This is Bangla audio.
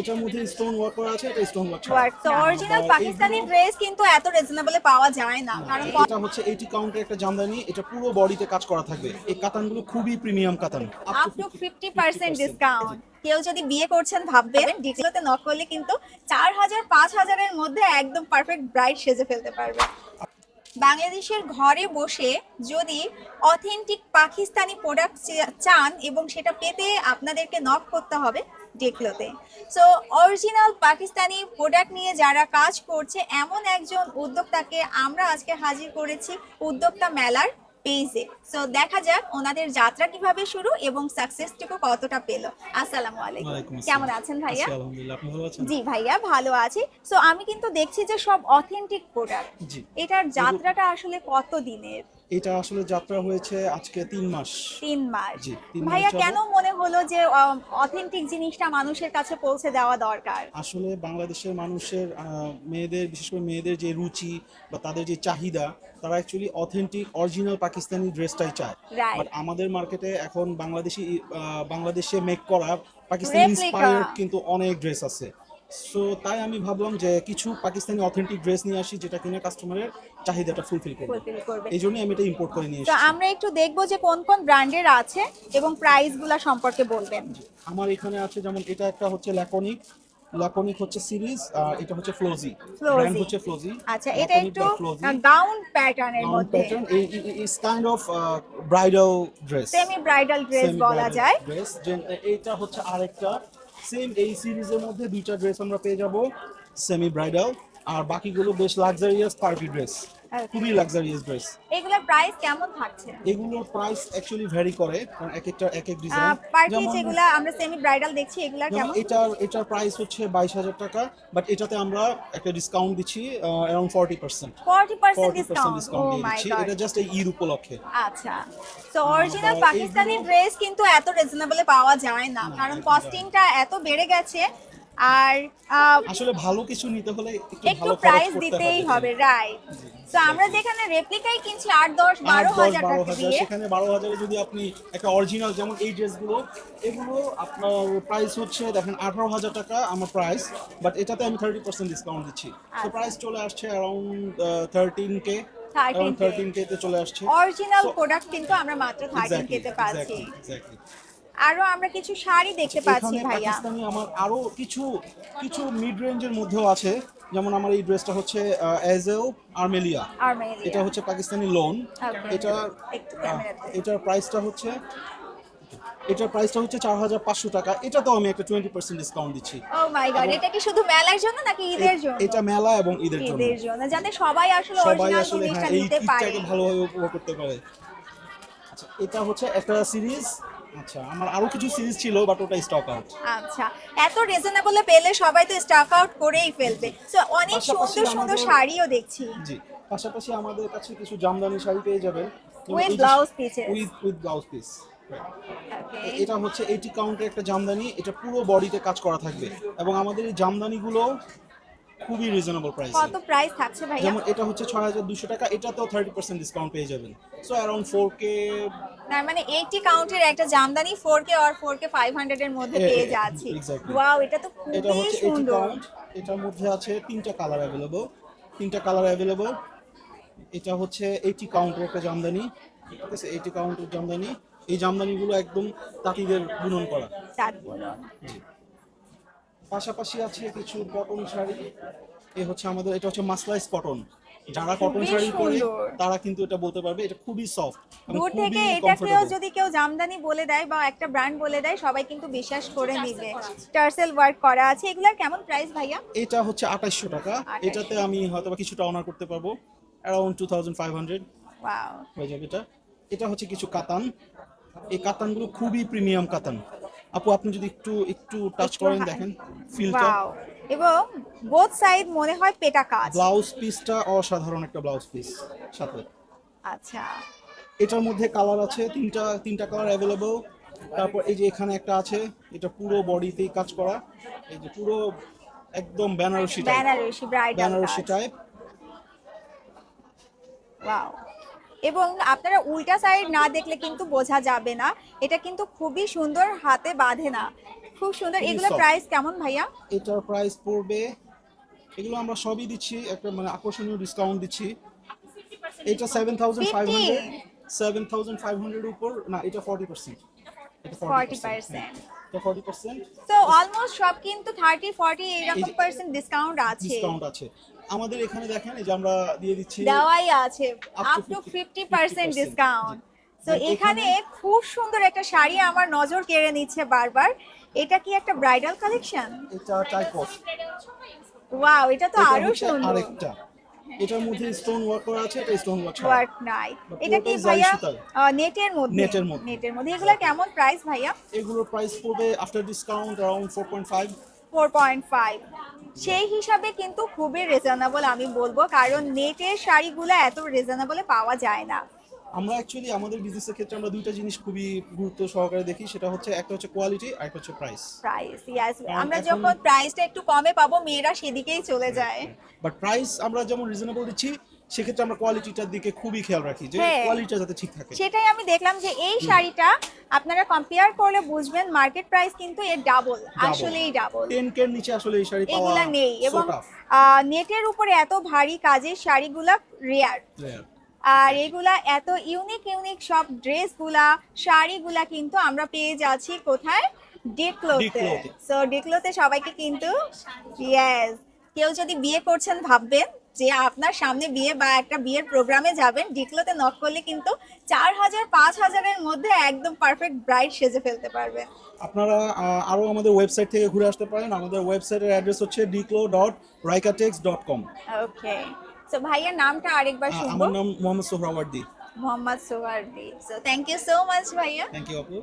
এটার মধ্যে স্টোন ওয়ার্ক করা আছে এটা স্টোন ওয়ার্ক ওয়ার্ক তো অরিজিনাল পাকিস্তানি ড্রেস কিন্তু এত রিজনেবলে পাওয়া যায় না। কারণ এটা হচ্ছে এইটি কাউন্টের একটা জামদানি এটা পুরো বডিতে কাজ করা থাকবে। এই কাতানগুলো খুবই প্রিমিয়াম কাতান। Up to fifty percent discount কেউ যদি বিয়ে করছেন ভাববেন ডিটেলতে নক করলে কিন্তু চার হাজার পাঁচ হাজারের মধ্যে একদম পারফেক্ট ব্রাইট সেজে ফেলতে পারবে। বাংলাদেশের ঘরে বসে যদি অথেন্টিক পাকিস্তানি প্রোডাক্ট চান এবং সেটা পেতে আপনাদেরকে নক করতে হবে ডেকলোতে সো অরিজিনাল পাকিস্তানি প্রোডাক্ট নিয়ে যারা কাজ করছে, এমন একজন উদ্যোক্তাকে আমরা আজকে হাজির করেছি, উদ্যোক্তা মেলার। পেজে সো দেখা যাক ওনাদের যাত্রা কীভাবে শুরু এবং সাকসেসটুকু কতটা পেল। আসসালামু আলাইকুম। কেমন আছেন ভাইয়া? জি ভাইয়া ভালো আছি। সো আমি কিন্তু দেখছি যে সব অথেন্টিক প্রোডাক্ট এটার যাত্রাটা আসলে কত দিনের? এটা আসলে যাত্রা হয়েছে আজকে তিন মাস। তিন মাস। জি, ভাইয়া কেন মনে হলো যে অথেন্টিক জিনিসটা মানুষের কাছে পৌঁছে দেওয়া দরকার? আসলে বাংলাদেশের মানুষের মেয়েদের বিশেষ করে মেয়েদের যে রুচি বা তাদের যে চাহিদা তারা অ্যাকচুয়ালি অথেন্টিক অরিজিনাল পাকিস্তানি ড্রেসটাই চায়। বাট আমাদের মার্কেটে এখন বাংলাদেশি বাংলাদেশে মেক করা পাকিস্তানি ইন্সপায়ার্ড কিন্তু অনেক ড্রেস আছে। সো তাই আমি ভাবলাম যে কিছু পাকিস্তানি অথেন্টিক ড্রেস নিয়ে আসি যেটা কিনা কাস্টমারের চাহিদাটা ফুলফিল করবে। এই জন্যই আমি এটা ইম্পোর্ট করে নিয়ে তো এসেছি। আমরা একটু দেখব যে কোন কোন ব্র্যান্ডের আছে এবং প্রাইসগুলো সম্পর্কে বলবেন। আমার এখানে আছে যেমন এটা একটা হচ্ছে ল্যাকনিক ল্যাকনিক হচ্ছে সিরিজ আর এটা হচ্ছে ফ্লোজি। ব্র্যান্ড হচ্ছে ফ্লোজি আচ্ছা এটা একটু গাউন প্যাটার্নের মধ্যে। Pattern is kind of bridal dress semi bridal dress বলা যায়। ড্রেস এটা হচ্ছে আরেকটা। সেম এই সিরিজের মধ্যে দুইটা ড্রেস আমরা পেয়ে যাব। সেমি ব্রাইডাল আর বাকিগুলো বেশ লাক্সারিয়াস পার্টি ড্রেস. খুবই লাক্সারিয়াস ড্রেস এগুলোর প্রাইস কেমন থাকছে? এগুলোর প্রাইস অ্যাকচুয়ালি ভ্যারি করে কারণ এক একটা এক এক ডিজাইন পার্টি যেগুলো আমরা সেমি ব্রাইডাল দেখছি এগুলা কেমন? এটার এটার প্রাইস হচ্ছে বাইশ হাজার টাকা বাট এটাতে আমরা একটা ডিসকাউন্ট দিচ্ছি পার্সেন্ট 40% পার্সেন্ট ডিসকাউন্ট ডিসকাউন্ট ও মাই দিচ্ছি। গড এটা জাস্ট এই ঈদ উপলক্ষে। আচ্ছা। তো অরিজিনাল পাকিস্তানি ড্রেস কিন্তু এত রিজনেবলে পাওয়া যায় না কারণ কস্টিংটা এত বেড়ে গেছে আর আসলে ভালো কিছু নিতে হলে একটু প্রাইস দিতেই হবে রাইট তো আমরা যেখানে রেপ্লিকাই কিনছি আট দশ বারো হাজার টাকা দিয়ে। সেখানে বারো হাজারে যদি আপনি একটা অরিজিনাল যেমন এই ড্রেসগুলো এগুলো আপনার প্রাইস হচ্ছে দেখেন আঠারো হাজার টাকা আমার প্রাইস বাট এটাতে আমি থার্টি পার্সেন্ট ডিসকাউন্ট দিচ্ছি। তো আচ্ছা। প্রাইস চলে আসছে around thirteen K 13K thirteen K তে চলে আসছে। অরিজিনাল প্রোডাক্ট কিন্তু আমরা মাত্র থার্টিন Exactly, কেতে পাচ্ছি. আরও আমরা কিছু শাড়ি দেখতে পাচ্ছি ভাইয়া। পাকিস্তানি আমার আরও কিছু কিছু মিড রেঞ্জের মধ্যেও আছে। যেমন আমার এই ড্রেসটা হচ্ছে এজেল আর্মেলিয়া এটা হচ্ছে পাকিস্তানি লোন. এটা এটার প্রাইসটা হচ্ছে এটার প্রাইসটা হচ্ছে চার হাজার পাঁচশো টাকা। এটাতেও আমি একটা টোয়েন্টি পার্সেন্ট ডিসকাউন্ট দিচ্ছি। ও মাই গড এটা কি শুধু মেলার জন্য নাকি ঈদের জন্য? এটা মেলা এবং ঈদের জন্য। ঈদের জন্য যাতে সবাই আসলে সবাই আসলে হ্যাঁ এই ভালোভাবে উপভোগ করতে পারে। আচ্ছা এটা হচ্ছে একটা সিরিজ আচ্ছা আমার আরও কিছু সিরিজ ছিল বাট ওটা স্টক আউট আচ্ছা এত রিজনেবলে পেলে সবাই তো স্টক আউট করেই ফেলবে। তো অনেক সুন্দর সুন্দর শাড়িও দেখছি। জি পাশাপাশি আমাদের কাছে কিছু জামদানি শাড়ি পেয়ে যাবেন With blouse pieces. With with blouse piece এটা হচ্ছে এইটি কাউন্টের একটা জামদানি এটা পুরো বডিতে কাজ করা থাকবে। এবং আমাদের এই জামদানিগুলো খুবই রিজনেবল প্রাইস কত প্রাইস থাকছে ভাইয়া? যেমন এটা হচ্ছে ছয় হাজার দুশো টাকা এটাতেও থার্টি পার্সেন্ট ডিসকাউন্ট পেয়ে যাবেন। সো ফোর কে তার মানে এইটি কাউন্টের একটা জামদানি ফোর কে আর ফোর কে ফাইভ হান্ড্রেড এর মধ্যে পেয়ে যাচ্ছি। ওয়াও এটা তো খুবই হচ্ছে সুন্দর। এটার মধ্যে আছে তিনটা কালার অ্যাভেলেবল তিনটা কালার অ্যাভেলেবল এটা হচ্ছে এইটি কাউন্টের একটা জামদানি ঠিক আছে? এইটি কাউন্টের জামদানি এই জামদানিগুলো একদম তাঁতিদের বুনন করা। পাশাপাশি আছে কিছু কটন শাড়ি এ হচ্ছে আমাদের এটা হচ্ছে মাসলাইস কটন যারা কটন খুবই শাড়ি পরে তারা কিন্তু এটা বলতে পারবে এটা খুবই সফট দূর থেকে এটাকেও যদি কেউ জামদানি বলে দেয় বা একটা ব্র্যান্ড বলে দেয় সবাই কিন্তু বিশ্বাস করে নিবে। টার্সেল ওয়ার্ক করা আছে। এগুলার কেমন প্রাইস ভাইয়া? এটা হচ্ছে আঠাইশশো টাকা। এটাতে আমি হয়তো বা কিছুটা অনার করতে পারব। Around two thousand five hundred wow হয়ে যাবে এটা। এটা হচ্ছে কিছু কাতান। এই কাতানগুলো খুবই প্রিমিয়াম কাতান। আপু আপনি যদি একটু একটু টাচ করেন দেখেন ফিলটা ওয়াও এবং বোথ সাইড মনে হয় পেটা কাজ। ব্লাউজ পিসটা অসাধারণ একটা ব্লাউজ পিস সাথে। আচ্ছা। এটার মধ্যে কালার আছে তিনটা তিনটা কালার অ্যাভেলেবল তারপর এই যে এখানে একটা আছে এটা পুরো বডিতেই কাজ করা। এই যে পুরো একদম Benarasi type Benarasi bridal Benarasi type wow এবং আপনারা উল্টা সাইড না দেখলে কিন্তু বোঝা যাবে না। এটা কিন্তু খুবই সুন্দর হাতে বাঁধে না। খুব সুন্দর। এগুলো প্রাইস কেমন ভাইয়া? এটার প্রাইস পড়বে এগুলো আমরা সবই দিচ্ছি একটা মানে আকর্ষণীয় ডিসকাউন্ট দিচ্ছি। এটা seven thousand five hundred seven thousand five hundred উপর না এটা ফর্টি পার্সেন্ট এটা 40% ফর্টি পার্সেন্ট তো অলমোস্ট সব কিন্তু থার্টি ফর্টি এরকম যে- পার্সেন্ট ডিসকাউন্ট আছে। ডিসকাউন্ট আছে। আমাদের এখানে দেখেন এই যে আমরা দিয়ে দিচ্ছি দেওয়াই আছে up to 50% fifty percent discount তো এখানে- এখানে খুব সুন্দর একটা শাড়ি আমার নজর কেড়ে নিচ্ছে বারবার। এটা কি একটা ব্রাইডাল কালেকশন এটা টাইপ অফ ওয়াও এটা তো আরও সুন্দর। আরেকটা। এটার মধ্যে স্টোন ওয়ার্ক করা আছে এটা স্টোন ওয়ার্ক ছাড়া। ওয়ার্ক নাই। এটা কি ভাইয়া। নেটের মধ্যে? নেটের মধ্যে। নেটের মধ্যে। এগুলো কেমন প্রাইস ভাইয়া? এগুলোর প্রাইস পড়বে after discount four point five সেই হিসাবে কিন্তু খুবই রিজনেবল আমি বলব কারণ নেটের শাড়িগুলো এত রিজনেবলে পাওয়া যায় না। আমরা অ্যাকচুয়ালি আমাদের বিজনেসের ক্ষেত্রে আমরা দুইটা জিনিস খুবই গুরুত্ব সহকারে দেখি সেটা হচ্ছে একটা হচ্ছে কোয়ালিটি আর একটা হচ্ছে প্রাইস প্রাইস ইয়াস আমরা যখন প্রাইসটা একটু কমে পাবো মেয়েরা সেদিকেই চলে যায়। বাট প্রাইস আমরা যেমন রিজনেবল দিচ্ছি সেক্ষেত্রে আমরা কোয়ালিটিটার দিকে খুবই খেয়াল রাখি যে হ্যাঁ। কোয়ালিটিটা যাতে ঠিক থাকে। সেটাই আমি দেখলাম যে এই শাড়িটা আপনারা কম্পেয়ার করলে বুঝবেন মার্কেট প্রাইস কিন্তু এর ডাবল আসলেই ডাবল টেন কের নিচে আসলে এই শাড়ি পাওয়া এগুলা নেই এবং নেটের উপরে এত ভারী কাজের শাড়িগুলা রেয়ার. আর এগুলা এত ইউনিক ইউনিক সব ড্রেসগুলা শাড়িগুলা কিন্তু আমরা পেয়ে যাচ্ছি কোথায়? ডিক্লোতে। সো ডিক্লোতে সবাইকে কিন্তু ইয়েস কেউ যদি বিয়ে করছেন ভাববেন যে আপনার সামনে বিয়ে বা একটা বিয়ের প্রোগ্রামে যাবেন ডিক্লোতে নক করলে কিন্তু চার হাজার পাঁচ হাজারের মধ্যে একদম পারফেক্ট ব্রাইড সেজে ফেলতে পারবেন আপনারা আহ, আরও আমাদের ওয়েবসাইট থেকে ঘুরে আসতে পারেন। আমাদের ওয়েবসাইটের অ্যাড্রেস হচ্ছে ডিক্লো dot রাইকাটেক্স dot com okay so ভাইয়ের নামটা আরেকবার শুনবো আমার নাম Mohammad Sohrawardi Mohammad Sohardi so thank you so much ভাইয়া থ্যাংক ইউ আপু